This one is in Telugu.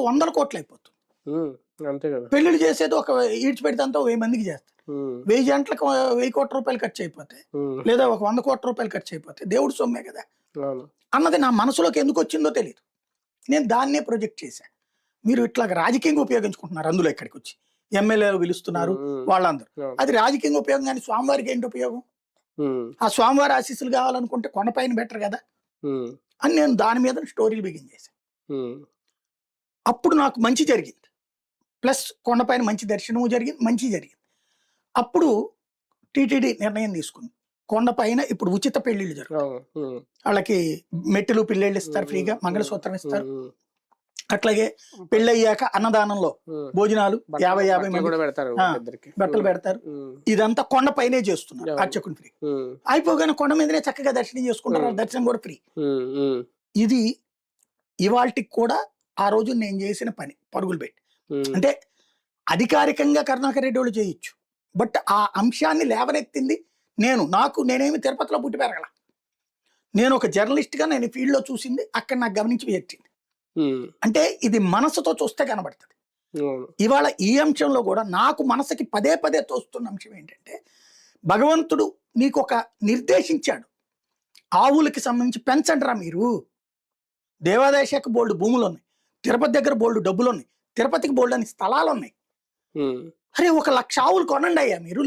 వందల కోట్లు అయిపోతుంది. అంతే కదా. పెళ్ళిళ్ళు చేసేది ఒక ఈడ్చి పెడితే అంతా వెయ్యి మందికి చేస్తారు. వెయ్యి జంటలకు వెయ్యి కోట్ల రూపాయలు ఖర్చు అయిపోతాయి లేదా ఒక వంద కోట్ల రూపాయలు ఖర్చు అయిపోతాయి దేవుడు సొమ్మే కదా. అన్నది నా మనసులోకి ఎందుకు వచ్చిందో తెలియదు నేను దాన్నే ప్రొజెక్ట్ చేశాను మీరు ఇట్లా రాజకీయంగా ఉపయోగించుకుంటున్నారు అందులో ఇక్కడికి వచ్చి. ఎమ్మెల్యేలు పిలుస్తున్నారు వాళ్ళందరూ. అది రాజకీయంగా ఉపయోగం కానీ స్వామివారికి ఏంటి ఉపయోగం? ఆ స్వామివారి ఆశీస్సులు కావాలనుకుంటే కొండపైన బెటర్ కదా. అని నేను దాని మీద స్టోరీలు బిగిన్ చేశాను అప్పుడు నాకు మంచి జరిగింది. ప్లస్ కొండపైన మంచి దర్శనము జరిగింది మంచి జరిగింది. అప్పుడు టీటీడీ నిర్ణయం తీసుకుంది. కొండపైన ఇప్పుడు ఉచిత పెళ్ళిళ్ళు జరుగుతాయి. వాళ్ళకి మెట్టులు పిల్లలు ఇస్తారు ఫ్రీగా మంగళసూత్రం ఇస్తారు. అట్లాగే పెళ్ళయ్యాక అన్నదానంలో. భోజనాలు యాభై యాభై బట్టలు మంది కూడా పెడతారు ఇదంతా కొండపైనే చేస్తున్నారు అవును. అర్చకుని ఫ్రీ. అయిపోగానే కొండ మీదనే చక్కగా దర్శనం చేసుకుంటారు. దర్శనం కూడా ఫ్రీ. ఇది ఇవాళకి కూడా ఆ రోజు నేను చేసిన పని పరుగులు పెట్టి. అంటే అధికారికంగా కరుణాకర్ రెడ్డి వాళ్ళు చేయొచ్చు. బట్ ఆ అంశాన్ని లేవనెత్తింది నేను. నాకు నేనేమి తిరుపతిలో పుట్టి పెరగల. నేను ఒక జర్నలిస్ట్గా నేను ఫీల్డ్లో చూసింది అక్కడ నాకు గమనించి పెట్టింది అంటే ఇది మనసుతో చూస్తే కనబడుతుంది. ఇవాళ ఈ అంశంలో కూడా నాకు మనసుకి పదే పదే తోస్తున్న అంశం ఏంటంటే భగవంతుడు నీకు ఒక నిర్దేశించాడు. ఆవులకి సంబంధించి పెంచండిరా మీరు. దేవాదాయ శాఖ బోల్డ్ భూములు ఉన్నాయి. తిరుపతి దగ్గర బోల్డ్ డబ్బులు ఉన్నాయి తిరుపతికి బోల్డ్ అని స్థలాలు ఉన్నాయి అరే ఒక లక్ష ఆవులు కొనండి అయ్యా మీరు.